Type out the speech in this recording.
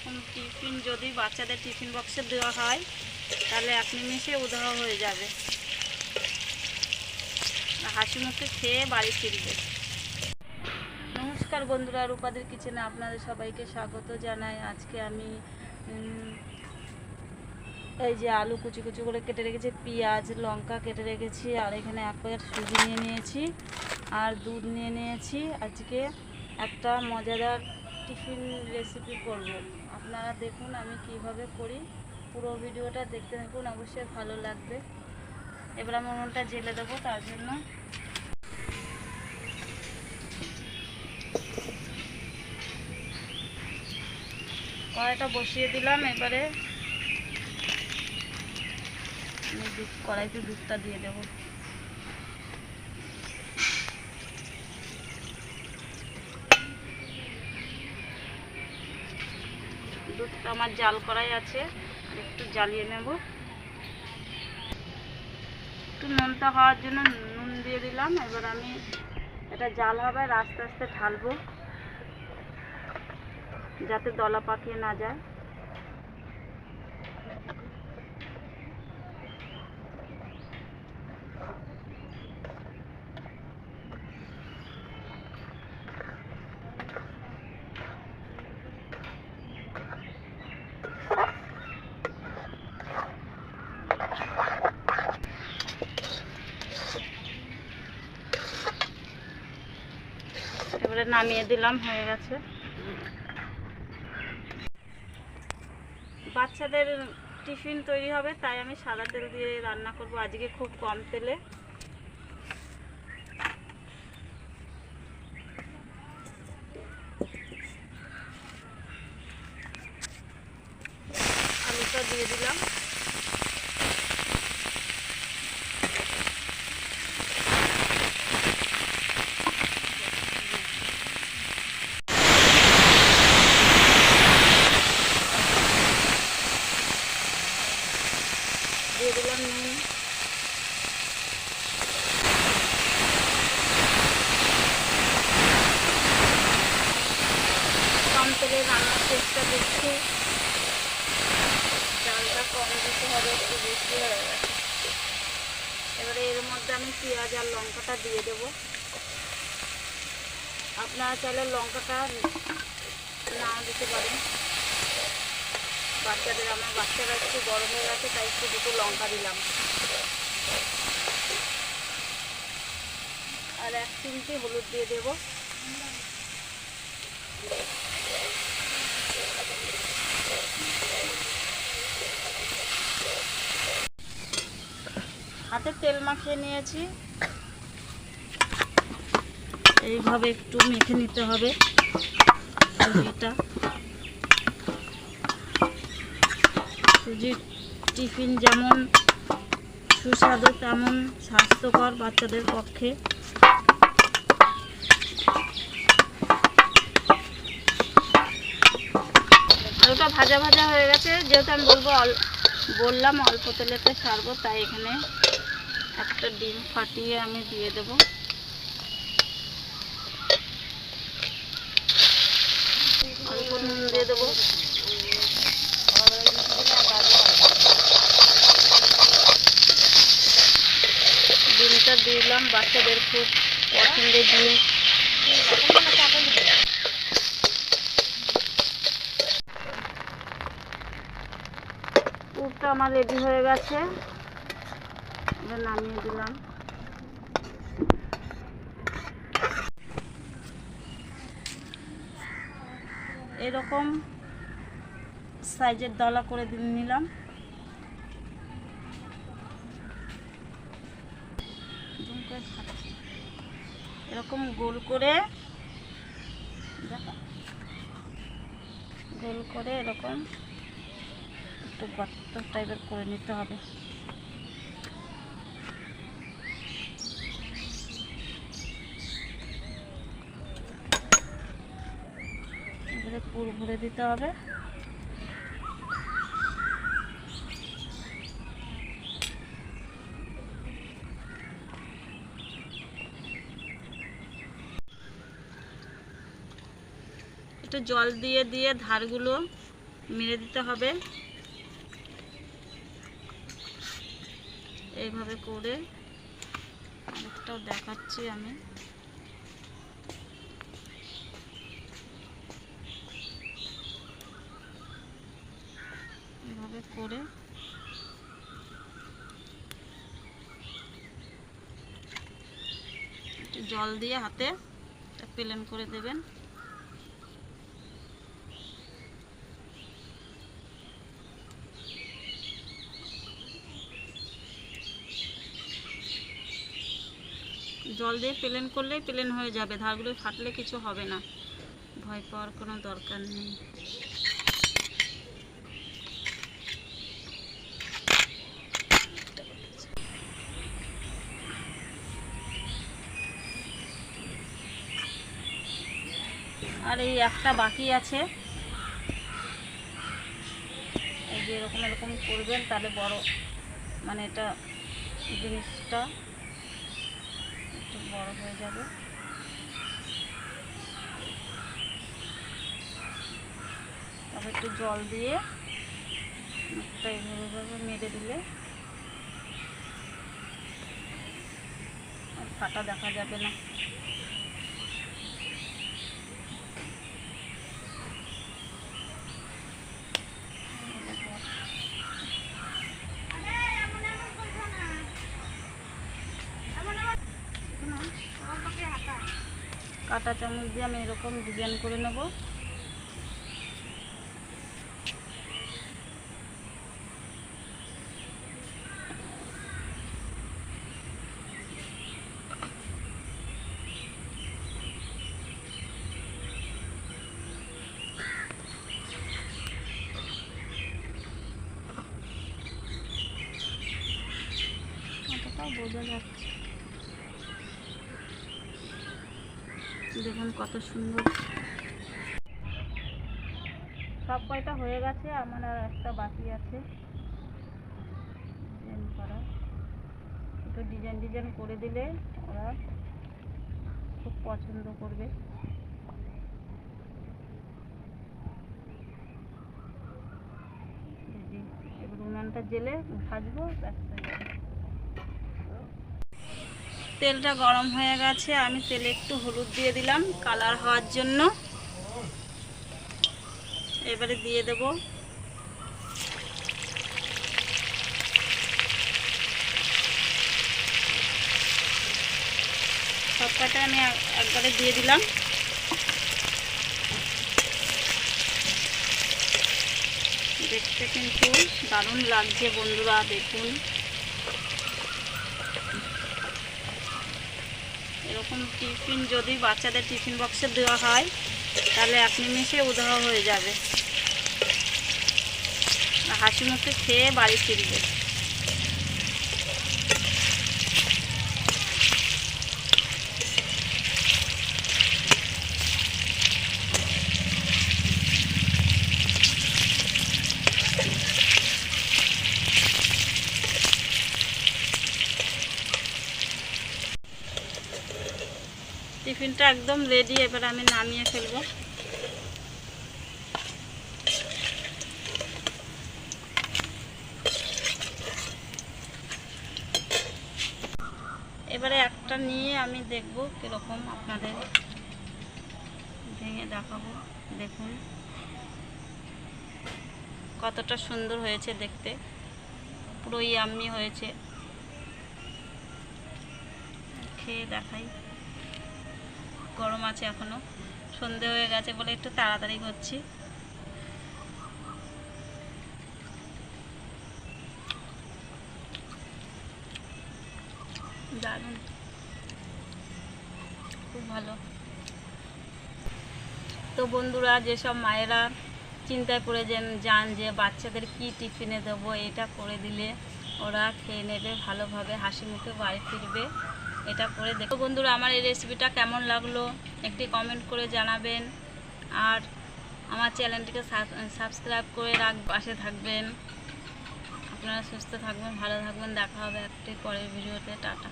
এরকম টিফিন যদি বাচ্চাদের টিফিন বক্সে দেওয়া হয়, তাহলে এক নিমেষে উদাহ হয়ে যাবে। হাসি মুখে খেয়ে বাড়ি ফিরবে। নমস্কার বন্ধুরা, রূপাদের কিচেনে আপনাদের সবাইকে স্বাগত জানাই। আজকে আমি এই যে আলু কুচি কুচি করে কেটে রেখেছি, পেঁয়াজ, লঙ্কা কেটে রেখেছি, আর এখানে এক প্যাকেট সুজি নিয়ে নিয়েছি, আর দুধ নিয়ে নিয়েছি। আজকে একটা মজাদার টিফিন রেসিপি করব। আপনারা দেখুন আমি কীভাবে করি। পুরো ভিডিওটা দেখতে থাকুন, অবশ্যই ভালো লাগবে। এবার আমি উনুনটা জেলে দেবো, তার জন্য। কড়াইটা বসিয়ে দিলাম, এবারে কড়াইতে দুধটা দিয়ে দেবো। দুধটা আমার জাল করাই আছে একটু জ্বালিয়ে নেব। একটু নুনটা হওয়ার জন্য নুন দিয়ে দিলাম, এবার আমি এটা জাল হবে আস্তে আস্তে ঢালবো, যাতে দলা পাকিয়ে না যায়। এবারে নামিয়ে দিলাম, হয়ে গেছে। বাচ্চাদের টিফিন তৈরি হবে, তাই আমি সাদা তেল দিয়ে রান্না করব। আজকে খুব কম তেলে। আলুটা দিয়ে দিলাম দিয়ে দিলাম নুন তেলে রান্নার চেষ্টা করছি চালটা কম দিতে হবে, একটু বেশি হয়ে গেছে। এবারে এর মধ্যে আমি পেঁয়াজ আর লঙ্কাটা দিয়ে দেবো। আপনারা চাইলে লঙ্কাটা না দিতে পারেন। বাচ্চাদের, আমার বাচ্চারা একটু গরম হয়ে গেছে, তাই একটু দুটো লঙ্কা দিলাম। আর এক চিমটি হলুদ দিয়ে দেব। হাতে তেল মাখিয়ে নিয়েছি। এইভাবে একটু মেখে নিতে হবে এটা সুজির টিফিন যেমন সুস্বাদু, তেমন স্বাস্থ্যকর বাচ্চাদের পক্ষে। ভাজা ভাজা হয়ে গেছে। যেহেতু আমি বলব বললাম অল্প তেলেতে সারবো তাই এখানে একটা ডিম ফাটিয়ে আমি দিয়ে দেবো। দিয়ে দেবো। ডিমটা দিলাম। বাচ্চাদের খুব পছন্দের ডিম। আমার রেডি হয়ে গেছে। এবার নামিয়ে দিলাম। এরকম সাইজের দলা করে নিলাম। এরকম গোল করে গোল করে এরকম একটু গর্ত টাইপের করে নিতে হবে এবারে পুর ভরে দিতে হবে। একটু জল দিয়ে দিয়ে ধারগুলো মেরে দিতে হবে। এইভাবে করে দেখাচ্ছি আমি। এভাবে করে জল দিয়ে হাতে প্লেন করে দেবেন। জল দিয়ে প্লেন করলেই প্লেন হয়ে যাবে, ধারগুলো ফাটলে কিছু হবে না। ভয় পাওয়ার কোনো দরকার নেই। আর এই একটা বাকি আছে। এই যে এরকম এরকম করবেন, তাহলে বড় মানে এটা জিনিসটা একটু বড় হয়ে যাবে। তারপর একটু জল দিয়ে মুখটা এইভাবে মেরে দিলে ফাটা দেখা যাবে না। কাটা চামচ দিয়ে আমি এরকম ডিজাইন করে নেব। বোঝা যাচ্ছে। দেখুন কত সুন্দর। সব কয়টা হয়ে গেছে, আমার আর একটা বাকি আছে। ডিজাইন করা। একটু ডিজাইন ডিজাইন করে দিলে ওরা খুব পছন্দ করবে। এবার উনানটা জেলে ভাজবো, ব্যাস যাবে। তেলটা গরম হয়ে গেছে, আমি তেলে একটু হলুদ দিয়ে দিলাম কালার হওয়ার জন্য। এবারে দিয়ে দেব। সব কটা আমি এক- একবারে দিয়ে দিলাম। দেখতে কিন্তু দারুণ লাগছে বন্ধুরা, দেখুন। এরকম টিফিন যদি বাচ্চাদের টিফিন বক্সে দেওয়া হয়, তাহলে এক নিমেষে উধাও হয়ে যাবে। হাসি মুখে খেয়ে বাড়ি ফিরবে। টিফিনটা একদম রেডি এবার আমি নামিয়ে ফেলব। এবারে একটা নিয়ে আমি দেখব কীরকম আপনাদের। ভেঙে দেখাবো, দেখুন। কতটা সুন্দর হয়েছে দেখতে। পুরো ইয়াম্মি হয়েছে। খেয়ে দেখাই। গরম আছে এখনও। সন্ধে হয়ে গেছে বলে একটু তাড়াতাড়ি করছি। খুব ভালো। তো বন্ধুরা, যেসব মায়েরা চিন্তায় পড়ে যেন যান যে বাচ্চাদের কি টিফিনে দেবো, এটা করে দিলে ওরা খেয়ে নেবে, ভালোভাবে হাসি মুখে বাড়ি ফিরবে। এটা করে দেখো। বন্ধুরা, আমার এই রেসিপিটা কেমন লাগল? একটি কমেন্ট করে জানাবেন। আর আমার চ্যানেলটিকে সাবস্ক্রাইব করে রাখ পাশে থাকবেন। আপনারা সুস্থ থাকবেন, ভালো থাকবেন। দেখা হবে একটি পরের ভিডিওতে টাটা।